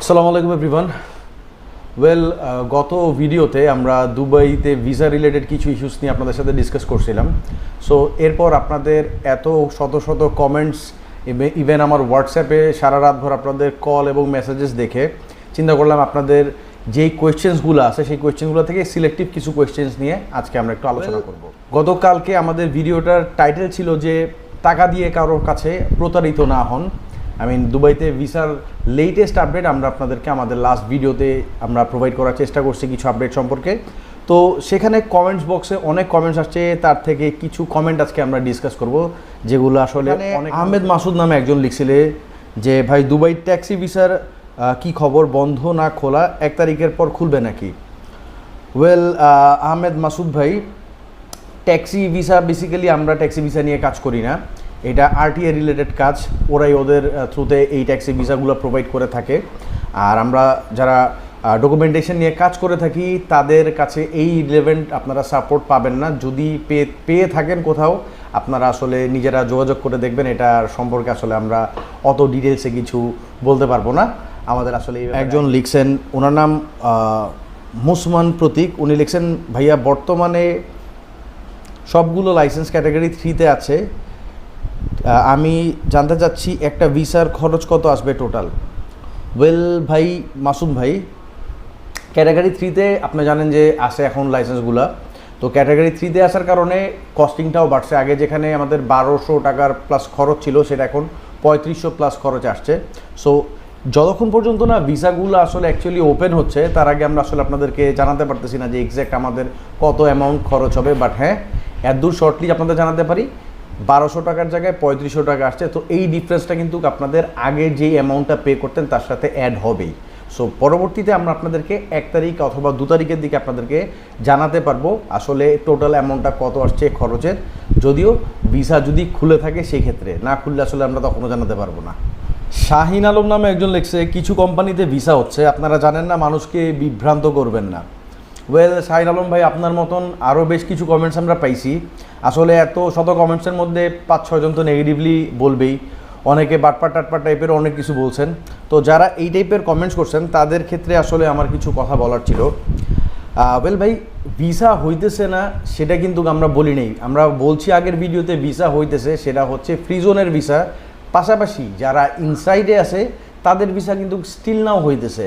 আসসালামু আলাইকুম everyone well গত ভিডিওতে আমরা দুবাইতে ভিসা রিলেটেড কিছু ইস্যুস নিয়ে আপনাদের সাথে ডিসকাস করছিলাম। সো এরপর আপনাদের এত শত শত কমেন্টস ইভেন আমার হোয়াটসঅ্যাপে সারা রাতভর আপনাদের কল এবং মেসেজেস দেখে চিন্তা করলাম আপনাদের যেই কোয়েশ্চেন্সগুলো আছে সেই কোয়েশ্চেন্সগুলো থেকে সিলেক্টিভ কিছু কোয়েশ্চেন্স নিয়ে আজকে আমরা একটু আলোচনা করব। গতকালকে আমাদের ভিডিওটার টাইটেল ছিল যে টাকা দিয়ে কারোর কাছে প্রতারিত না হন। আই মিন দুবাইতে ভিসার লেটেস্ট আপডেট আমরা আপনাদেরকে আমাদের লাস্ট ভিডিওতে আমরা প্রোভাইড করার চেষ্টা করছি কিছু আপডেট সম্পর্কে। তো সেখানে কমেন্টস বক্সে অনেক কমেন্টস আসছে তার থেকে কিছু কমেন্ট আজকে আমরা ডিসকাস করব যেগুলো আসলে আহমেদ মাসুদ নামে একজন লিখছিলে যে ভাই দুবাই ট্যাক্সি ভিসার কি খবর? বন্ধ না খোলা? এক তারিখের পর খুলবে নাকি? ওয়েল আহমেদ মাসুদ ভাই ট্যাক্সি ভিসা বেসিক্যালি আমরা ট্যাক্সি ভিসা নিয়ে কাজ করি না। এটা আরটিএ রিলেটেড কাজ, ওরাই ওদের থ্রুতে এই ট্যাক্সি ভিসাগুলো প্রোভাইড করে থাকে। আর আমরা যারা ডকুমেন্টেশন নিয়ে কাজ করে থাকি, তাদের কাছে এই রিলেভেন্ট আপনারা সাপোর্ট পাবেন না। যদি পেয়ে পেয়ে থাকেন কোথাও, আপনারা আসলে নিজেরা যোগাযোগ করে দেখবেন, এটার সম্পর্কে আসলে আমরা অত ডিটেলসে কিছু বলতে পারব না। আমাদের আসলে একজন লিখছেন, ওনার নাম মুসমান প্রতীক। উনি লিখছেন, ভাইয়া, বর্তমানে সবগুলো লাইসেন্স ক্যাটাগরি থ্রিতে আছে। আমি জানতে চাচ্ছি একটা ভিসার খরচ কত আসবে টোটাল ওয়েল ভাই, মাসুম ভাই ক্যাটাগরি থ্রিতে আপনি জানেন যে আসে এখন লাইসেন্সগুলো তো ক্যাটাগরি থ্রিতে আসার কারণে কস্টিংটাও বাড়ছে। আগে যেখানে আমাদের বারোশো টাকার প্লাস খরচ ছিল, সেটা এখন পঁয়ত্রিশশো প্লাস খরচ আসছে। সো যতক্ষণ পর্যন্ত না ভিসাগুলো আসলে অ্যাকচুয়ালি ওপেন হচ্ছে, তার আগে আমরা আসলে আপনাদেরকে জানাতে পারতেছি না যে এক্স্যাক্ট আমাদের কত অ্যামাউন্ট খরচ হবে। বাট হ্যাঁ এত দূর শর্টলি আপনাদের জানাতে পারি। বারোশো টাকার জায়গায় পঁয়ত্রিশশো টাকা আসছে। তো এই ডিফারেন্সটা কিন্তু আপনাদের আগে যেই অ্যামাউন্টটা পে করতেন, তার সাথে অ্যাড হবেই। সো পরবর্তীতে আমরা আপনাদেরকে এক তারিখ অথবা দু তারিখের দিকে আপনাদেরকে জানাতে পারব আসলে টোটাল অ্যামাউন্টটা কত আসছে খরচের। যদিও ভিসা যদি খুলে থাকে সেই ক্ষেত্রে না খুললে আসলে আমরা তখনও জানাতে পারব না। শাহিন আলম নামে একজন লিখছে, কিছু কোম্পানিতে ভিসা হচ্ছে। আপনারা জানেন না, মানুষকে বিভ্রান্ত করবেন না। ওয়েল শাহিন আলম ভাই, আপনার মতন আরও বেশ কিছু কমেন্টস আমরা পাইছি। আসলে এত শত কমেন্টসের মধ্যে পাঁচ ছয়জন তো নেগেটিভলি বলবেই। অনেকে বাটপাট টাটপাট টাইপের অনেক কিছু বলছেন। তো যারা এই টাইপের কমেন্টস করছেন, তাদের ক্ষেত্রে আসলে আমার কিছু কথা বলার ছিল। ওয়েল ভাই ভিসা হইতেছে না, সেটা কিন্তু আমরা বলি নেই। আমরা বলছি আগের ভিডিওতে ভিসা হইতেছে, সেটা হচ্ছে ফ্রিজনের ভিসা পাশাপাশি যারা ইনসাইডে আছে, তাদের ভিসা কিন্তু স্টিল নাও হইতেছে।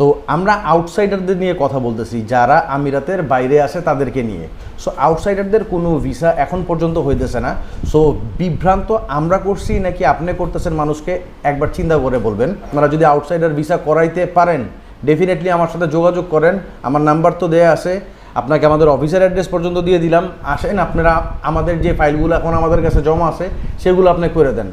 তো আমরা আউটসাইডারদের নিয়ে কথা বলতেছি, যারা আমিরাতের বাইরে আসে তাদেরকে নিয়ে। সো আউটসাইডারদের কোনো ভিসা এখন পর্যন্ত হইতেছে না। সো বিভ্রান্ত আমরা করছি নাকি আপনি করতেছেন মানুষকে? একবার চিন্তা করে বলবেন। আপনারা যদি আউটসাইডার ভিসা করাইতে পারেন ডেফিনেটলি আমার সাথে যোগাযোগ করেন। আমার নাম্বার তো দেয়া আছে। আপনাকে আমাদের অফিসের অ্যাড্রেস পর্যন্ত দিয়ে দিলাম। আসেন, আপনারা আমাদের যে ফাইলগুলো এখন আমাদের কাছে জমা আছে, সেগুলো আপনি করে দেন।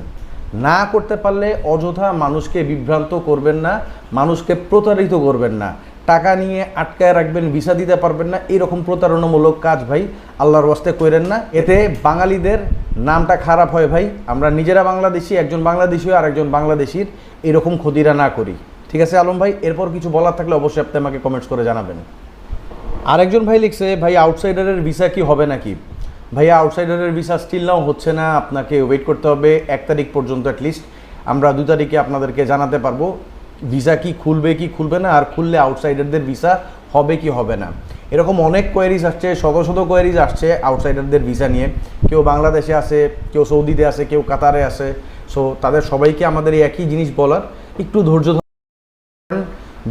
না করতে পারলে অযথা মানুষকে বিভ্রান্ত করবেন না, মানুষকে প্রতারিত করবেন না। টাকা নিয়ে আটকায় রাখবেন, ভিসা দিতে পারবেন না, এরকম প্রতারণামূলক কাজ ভাই আল্লাহর ওয়াস্তে করেন না। এতে বাঙালিদের নামটা খারাপ হয় ভাই। আমরা নিজেরা বাংলাদেশি, একজন বাংলাদেশি আর একজন বাংলাদেশির এরকম ক্ষতিরা না করি। ঠিক আছে আলম ভাই? এরপর কিছু বলার থাকলে অবশ্যই আপনি আমাকে কমেন্টস করে জানাবেন। আরেকজন ভাই লিখছে, ভাই আউটসাইডারের ভিসা কি হবে নাকি? ভাইয়া আউটসাইডারের ভিসা স্টিল নাও হচ্ছে না, আপনাকে ওয়েট করতে হবে এক তারিখ পর্যন্ত অ্যাটলিস্ট আমরা দু তারিখে আপনাদেরকে জানাতে পারব ভিসা কি খুলবে কি খুলবে না, আর খুললে আউটসাইডারদের ভিসা হবে কি হবে না। এরকম অনেক কোয়ারিজ আসছে, শত শত কোয়ারিজ আসছে আউটসাইডারদের ভিসা নিয়ে। কেউ বাংলাদেশে আছে, কেউ সৌদিতে আছে, কেউ কাতারে আছে। সো তাদের সবাইকে আমাদের একই জিনিস বলার, একটু ধৈর্য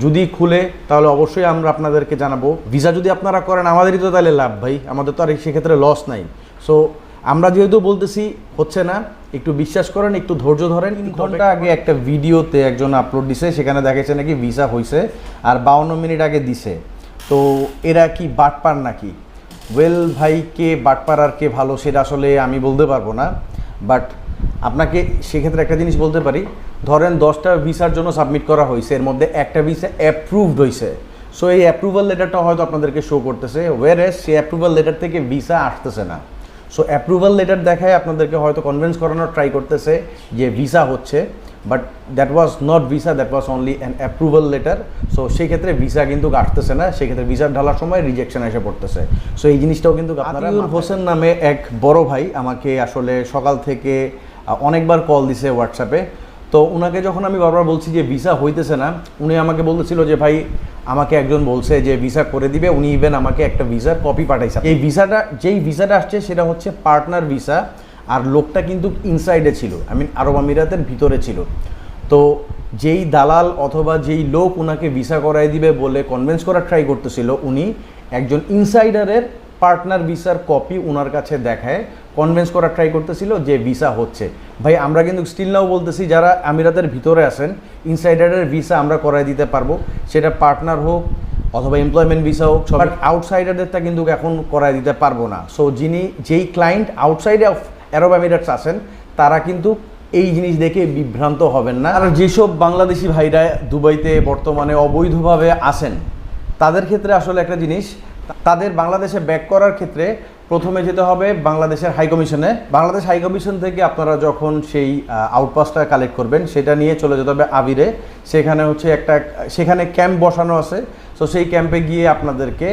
যদি খুলে তাহলে অবশ্যই আমরা আপনাদেরকে জানাব। ভিসা যদি আপনারা করেন আমাদেরই তো তাহলে লাভ ভাই। আমাদের তো আর সেক্ষেত্রে লস নাই। সো আমরা যেহেতু বলতেছি হচ্ছে না একটু বিশ্বাস করেন একটু ধৈর্য ধরেন। তিন ঘণ্টা আগে একটা ভিডিওতে একজন আপলোড দিছে সেখানে দেখাচ্ছে নাকি ভিসা হয়েছে আর বাউন্ন মিনিট আগে দিছে। তো এরা কি বাটপার নাকি? ওয়েল ভাই কে বাটপার আর কে ভালো সেটা আসলে আমি বলতে পারব না। বাট আপনাকে সেক্ষেত্রে একটা জিনিস বলতে পারি। ধরেন দশটা ভিসার জন্য সাবমিট করা হয়েছে এর মধ্যে একটা ভিসা অ্যাপ্রুভড হয়েছে। সো এই অ্যাপ্রুভাল লেটারটা হয়তো আপনাদেরকে শো করতেছে ওয়ার সেই অ্যাপ্রুভাল লেটার থেকে ভিসা আসতেছে না। সো অ্যাপ্রুভাল লেটার দেখায় আপনাদেরকে হয়তো কনভিন্স করানোর ট্রাই করতেছে যে ভিসা হচ্ছে but that was not visa that was only an approval letter so সেই ক্ষেত্রে ভিসা কিন্তু আসতেছে না সেক্ষেত্রে ভিসা ঢালার সময় রিজেকশন এসে পড়তেছে। সো এই জিনিসটাও কিন্তু আতিউল হোসেন নামে এক বড় ভাই আমাকে আসলে সকাল থেকে অনেকবার কল দিছে হোয়াটসঅ্যাপে তো ওনাকে যখন আমি বারবার বলছি যে ভিসা হইতেছে না, উনি আমাকে বলতেছিল যে, ভাই, আমাকে একজন বলছে যে ভিসা করে দিবে, উনি ইভেন আমাকে একটা ভিসার কপি পাঠাইছে। এই ভিসাটা যেই ভিসাটা আসছে, সেটা হচ্ছে পার্টনার ভিসা আর লোকটা কিন্তু ইনসাইডে ছিল আই মিন আরব আমিরাতের ভিতরে ছিল। তো যেই দালাল অথবা যেই লোক ওনাকে ভিসা করাই দিবে বলে কনভিন্স করার ট্রাই করতেছিল, উনি একজন ইনসাইডারের পার্টনার ভিসার কপি ওনার কাছে দেখায় কনভিন্স করার ট্রাই করতেছিল যে ভিসা হচ্ছে। ভাই আমরা কিন্তু স্টিল নাও বলতেছি যারা আমিরাতের ভিতরে আছেন ইনসাইডারের ভিসা আমরা করাই দিতে পারব। সেটা পার্টনার হোক অথবা এমপ্লয়মেন্ট ভিসা হোক সব আউটসাইডারদেরটা কিন্তু এখন করাই দিতে পারব না। সো যিনি যেই ক্লায়েন্ট আউটসাইডে অফ অ্যারব আমিরাটস আছেন তারা কিন্তু এই জিনিস দেখে বিভ্রান্ত হবেন না। আর যেসব বাংলাদেশি ভাইরা দুবাইতে বর্তমানে অবৈধভাবে আসেন তাদের ক্ষেত্রে আসলে একটা জিনিস তাদের বাংলাদেশে ব্যাক করার ক্ষেত্রে প্রথমে যেতে হবে বাংলাদেশের হাইকমিশনে বাংলাদেশ হাইকমিশন থেকে আপনারা যখন সেই আউটপাসটা কালেক্ট করবেন, সেটা নিয়ে চলে যেতে হবে আবিরে। সেখানে হচ্ছে একটা, সেখানে ক্যাম্প বসানো আছে। সো সেই ক্যাম্পে গিয়ে আপনাদেরকে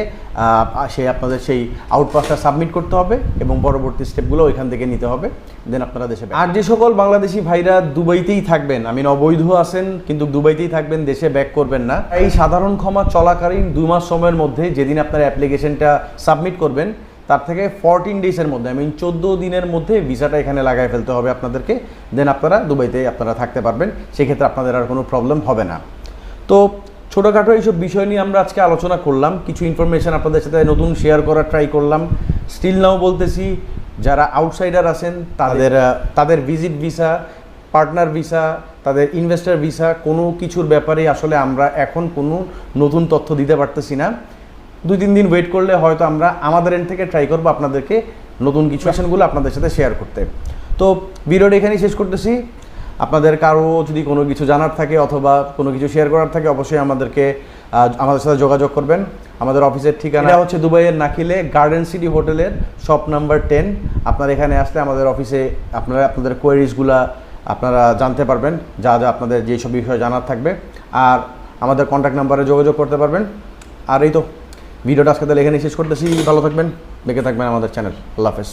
সে আপনাদের সেই আউটপাসটা সাবমিট করতে হবে এবং পরবর্তী স্টেপগুলো ওইখান থেকে নিতে হবে। দেন আপনারা দেশে আর যে সকল বাংলাদেশি ভাইরা দুবাইতেই থাকবেন, আমি অবৈধ আছেন, কিন্তু দুবাইতেই থাকবেন, দেশে ব্যাক করবেন না। এই সাধারণ ক্ষমা চলাকালীন দুই মাস সময়ের মধ্যে যেদিন আপনার অ্যাপ্লিকেশনটা সাবমিট করবেন, তার থেকে ফোরটিন ডেজের মধ্যে আই মিন চোদ্দ দিনের মধ্যে ভিসাটা এখানে লাগাই ফেলতে হবে আপনাদেরকে। দেন আপনারা দুবাইতে আপনারা থাকতে পারবেন, সেক্ষেত্রে আপনাদের আর কোনো প্রবলেম হবে না। তো ছোটোখাটো এইসব বিষয় নিয়ে আমরা আজকে আলোচনা করলাম। কিছু ইনফরমেশন আপনাদের সাথে নতুন শেয়ার করার ট্রাই করলাম। স্টিল নাও বলতেছি যারা আউটসাইডার আছেন তাদের তাদের ভিজিট ভিসা পার্টনার ভিসা তাদের ইনভেস্টর ভিসা কোনো কিছুর ব্যাপারে আসলে আমরা এখন কোনো নতুন তথ্য দিতে পারতেছি না। দুই তিন দিন ওয়েট করলে হয়তো আমরা আমাদের এন্ড থেকে ট্রাই করব আপনাদেরকে নতুন কিছু অ্যাকশনগুলো আপনাদের সাথে শেয়ার করতে। তো ভিডিওটা এখানেই শেষ করতেছি। আপনাদের কারও যদি কোনো কিছু জানার থাকে অথবা কোনো কিছু শেয়ার করার থাকে, অবশ্যই আমাদেরকে আমাদের সাথে যোগাযোগ করবেন। আমাদের অফিসের ঠিকানা হচ্ছে দুবাইয়ের নাকিলে গার্ডেন সিটি হোটেলের শপ নাম্বার টেন আপনারা এখানে আসলে আমাদের অফিসে আপনারা, আপনাদের কোয়ারিজগুলা আপনারা জানতে পারবেন, যা যা আপনাদের যেসব বিষয়ে জানার থাকবে। আর আমাদের কন্ট্যাক্ট নাম্বারে যোগাযোগ করতে পারবেন। আর এই তো, ভিডিওটা আজকে তাহলে এখানেই শেষ করতেছি। ভালো থাকবেন, দেখে থাকবেন আমাদের চ্যানেল আল্লাহ হাফেজ।